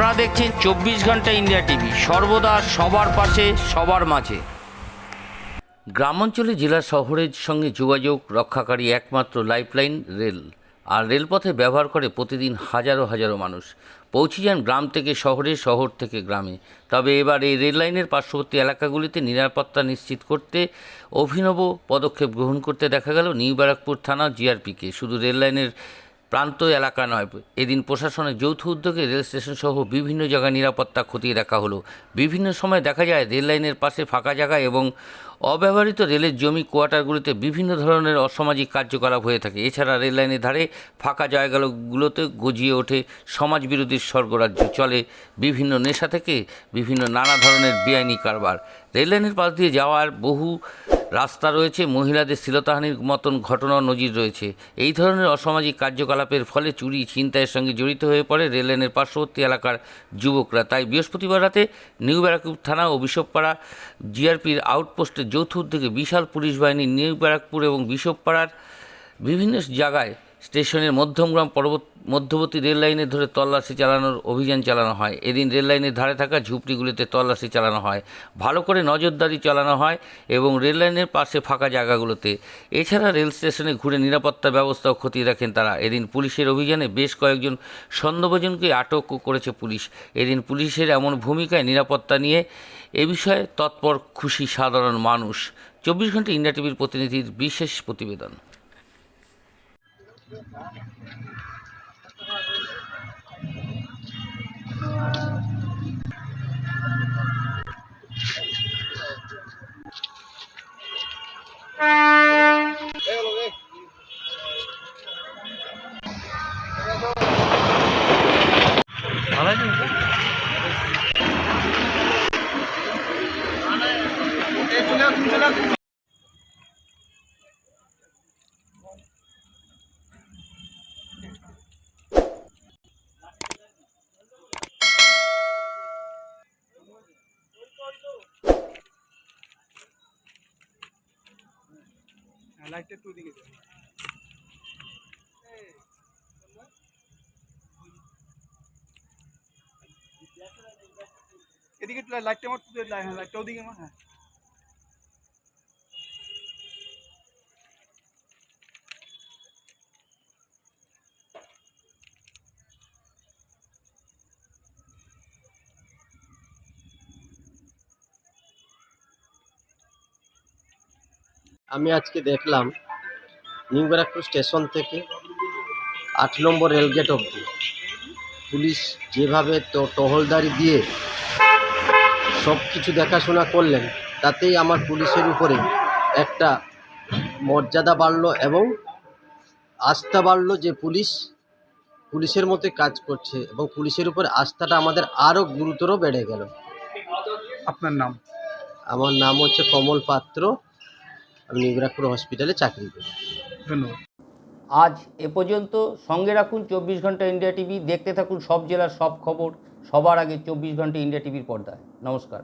আপনারা দেখছেন চব্বিশ ঘণ্টা ইন্ডিয়া টিভি। সর্বদা সবার পাশে, সবার মাঝে। গ্রামাঞ্চলে, জেলা শহরের সঙ্গে যোগাযোগ রক্ষাকারী একমাত্র লাইফলাইন রেল। আর রেলপথে ব্যবহার করে প্রতিদিন হাজারো হাজারো মানুষ। পৌঁছে যান গ্রাম থেকে শহরে, শহর থেকে গ্রামে। তবে এবার এই রেললাইনের পার্শ্ববর্তী এলাকাগুলিতে নিরাপত্তা নিশ্চিত করতে অভিনব পদক্ষেপ গ্রহণ করতে দেখা গেল নিউ ব্যারাকপুর থানা জিআরপিকে। শুধু রেল লাইনের প্রান্ত এলাকা নয়। এদিন প্রশাসনের যৌথ উদ্যোগে রেল স্টেশন সহ বিভিন্ন জায়গায় নিরাপত্তা খতিয়ে দেখা হলো। বিভিন্ন সময় দেখা যায়, রেল লাইনের পাশে ফাঁকা জায়গা এবং অব্যবহৃত রেলের জমি কোয়ার্টারগুলিতে বিভিন্ন ধরনের অসামাজিক কার্যকলাপ হয়ে থাকে। এছাড়া রেল লাইনের ধারে ফাঁকা জায়গাগুলোতে গজিয়ে ওঠে সমাজবিরোধী স্বর্গরাজ্য। চলে বিভিন্ন নেশা থেকে বিভিন্ন নানা ধরনের বেআইনি কারবার। রেল লাইনের পাশ দিয়ে যাওয়ার বহু রাস্তা রয়েছে, মহিলাদের শ্লীলতাহানির মতন ঘটনা নজির রয়েছে। এই ধরনের অসামাজিক কার্যকলাপের ফলে চুরি, ছিনতাইয়ের সঙ্গে জড়িত হয়ে পড়ে রেললাইনের পার্শ্ববর্তী এলাকার যুবকরা। তাই বৃহস্পতিবার রাতে নিউ ব্যারাকপুর থানা ও বিশপপাড়া জিআরপির আউটপোস্টের যৌথ উদ্যোগে বিশাল পুলিশ বাহিনী নিউ ব্যারাকপুর এবং বিশপপাড়ার বিভিন্ন জায়গায় স্টেশনের মধ্যমগ্রাম পর্বত, মধ্যবর্তী রেল লাইনের ধরে তল্লাশি চালানোর অভিযান চালানো হয়। এদিন রেল লাইনের ধারে থাকা ঝুপড়িগুলিতে তল্লাশি চালানো হয়। ভালো করে নজরদারি চালানো হয় এবং রেল লাইনের পাশে ফাঁকা জায়গাগুলোতে। এছাড়া রেল স্টেশনে ঘুরে নিরাপত্তা ব্যবস্থাও খতিয়ে রাখেন তারা। এদিন পুলিশের অভিযানে বেশ কয়েকজন সন্দেহভাজনকে আটকও করেছে পুলিশ। এদিন পুলিশের এমন ভূমিকায় নিরাপত্তা নিয়ে এ বিষয়ে তৎপর খুশি সাধারণ মানুষ। চব্বিশ ঘণ্টা ইন্ডিয়া টিভির প্রতিনিধির বিশেষ প্রতিবেদন। Gracias. লাইটটা একটু দিকে দে। এদিকে একটু লাইটটা আমার তুই লাই- হ্যাঁ লাইটটা ওদিকে আমার হ্যাঁ আমি আজকে দেখলাম নিউ ব্যারাকপুর স্টেশন থেকে আট নম্বর রেলগেট অবধি। পুলিশ যেভাবে তো টহলদারি দিয়ে সব কিছু দেখাশোনা করলেন তাতেই আমার পুলিশের উপরে একটা মর্যাদা বাড়ল এবং আস্থা বাড়ল যে পুলিশ পুলিশের মতো কাজ করছে এবং পুলিশের উপরে আস্থাটা আমাদের আরও গুরুতর বেড়ে গেল। আপনার নাম? আমার নাম হচ্ছে কমল পাত্র। আমি নিউ হসপিটালে চাকরি করি ধন্যবাদ। আজ এ পর্যন্ত সঙ্গে রাখুন চব্বিশ ঘণ্টা ইন্ডিয়া টিভি। দেখতে থাকুন সব জেলার সব খবর। সবার আগে চব্বিশ ঘণ্টা ইন্ডিয়া টিভির পর্দায়। নমস্কার।